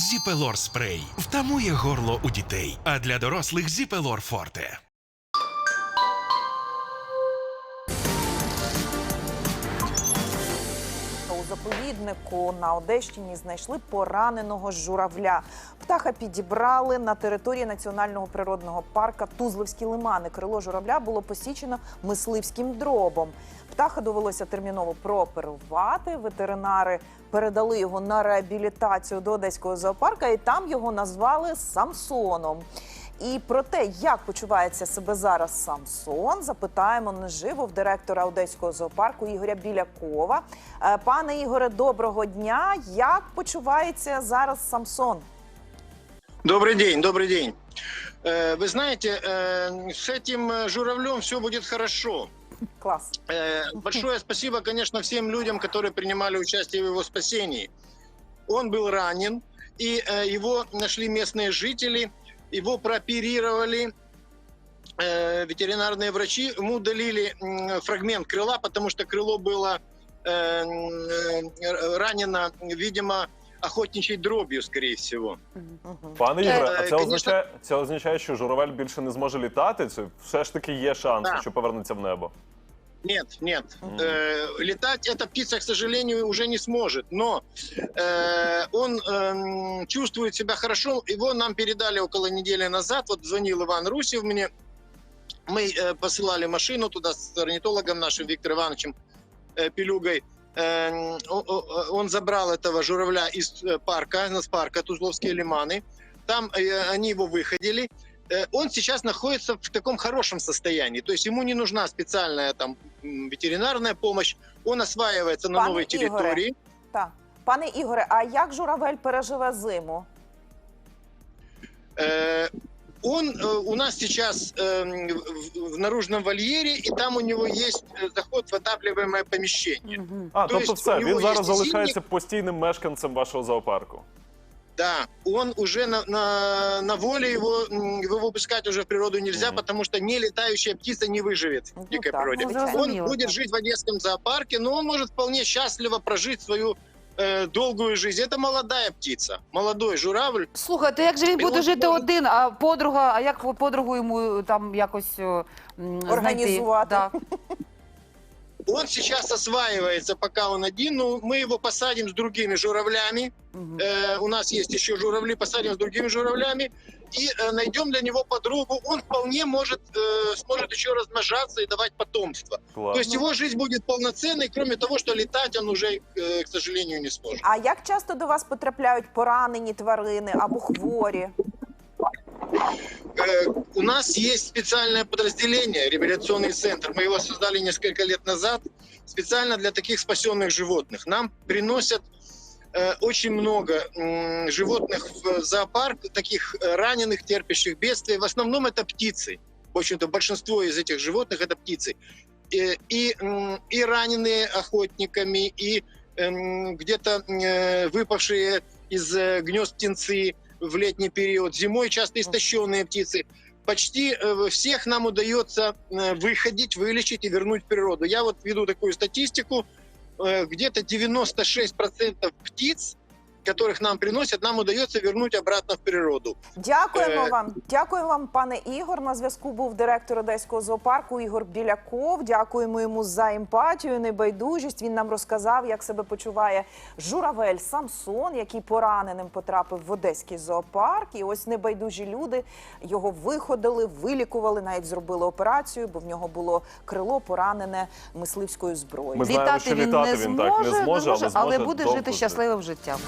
Зіпелор спрей втамує горло у дітей, а для дорослих Зіпелор Форте. Заповіднику на Одещині знайшли пораненого журавля. Птаха підібрали на території національного природного парка Тузловські лимани. Крило журавля було посічено мисливським дробом. Птаха довелося терміново прооперувати. Ветеринари передали його на реабілітацію до одеського зоопарка, і там його назвали Самсоном. І про те, як почувається себе зараз Самсон, запитаємо наживо в директора Одеського зоопарку Ігоря Білякова. Е, Пане Ігоре, доброго дня. Як почувається зараз Самсон? Добрый день, добрый день. Э, Вы знаете, э, с этим э, журавлем все будет хорошо. Клас. Э, Большое спасибо, конечно, всем людям, которые принимали участие в его спасении. Он был ранен, и э, его нашли местные жители, его прооперировали э, ветеринарные врачи, ему удалили м, фрагмент крыла, потому что крыло было э, э, ранено, видимо, охотничьей дробью, скорее всего. Мгм. Пане Ігоре, а Е, це конечно- означає, це означає, що журавель більше не зможе літати? Чи все ж таки є шанс, Так. що повернеться в небо? Нет, нет. Мгм. Э, летать эта птица, к сожалению, уже не сможет. Но э, он эм, чувствует себя хорошо. Его нам передали около недели назад. Вот звонил Иван Русев мне. Мы э, посылали машину туда с орнитологом нашим Виктором Ивановичем э, Пелюгой. Эм, о- Он забрал этого журавля из э, парка, из парка Тузловские лиманы. Там э, они его выходили. Э, Он сейчас находится в таком хорошем состоянии. То есть ему не нужна специальная там ветеринарная помощь. Он осваивается на Пане новой Ігоре. территории. Так. Пане Ігоре, а як журавель переживе зиму? Э, Он э, у нас сейчас эм, в- в наружном вольере, и там у него есть э, заход в отапливаемое помещение. А, То тобто есть все, у нього він зараз є залишається постійним мешканцем вашого зоопарку. Да, он уже на, на, на воле его, м, его выпускать уже в природу нельзя, Мгм. потому что не летающая птица не выживет Ну в дикой так, природе. звичайно. Он Зрозуміло, будет так. жить в Одесском зоопарке, но он может вполне счастливо прожить свою э, долгую жизнь. Это молодая птица, молодой журавль. Слухайте, як же він І буде от жити може- один, а подруга, а як подругу йому там якось о, м, Організувати. Знайти? Да. Он сейчас осваивается, пока он один. Ну, мы его посадим с другими журавлями. Мгм. Э, у нас есть еще журавли, посадим с другими журавлями и э, найдем для него подругу. Он вполне может э, сможет еще размножаться и давать потомство. Клас. То есть его жизнь будет полноценной, кроме того, что летать он уже, э, к сожалению, не сможет. А як часто до вас потрапляють поранені тварини або хворі? Э, у нас есть специальное подразделение, реабилитационный центр. Мы его создали несколько лет назад специально для таких спасенных животных. Нам приносят э, очень много животных в зоопарк, таких э, раненых, терпящих бедствия. В основном это птицы. В общем-то, большинство из этих животных это птицы. И, м, и раненые охотниками, и эм, где-то выпавшие из гнезд птенцы в летний период, зимой часто истощенные птицы. Почти э, всех нам удается э, выходить, вылечить и вернуть в природу. Я вот веду такую статистику. Э, Где-то 96% птиц, которых нам приносят, нам удается вернуть обратно в природу. Дякуємо Е, вам. Дякую вам, пане Ігор. На зв'язку був директор Одеського зоопарку Ігор Біляков. Дякуємо йому за емпатію, небайдужість. Він нам розказав, як себе почуває журавель Самсон, який пораненим потрапив в Одеський зоопарк. І ось небайдужі люди його виходили, вилікували, навіть зробили операцію, бо в нього було крило поранене мисливською зброєю. Ми знаємо, Літати що він не він так не зможе, зможе, але але зможе буде жити жити. щасливим життям.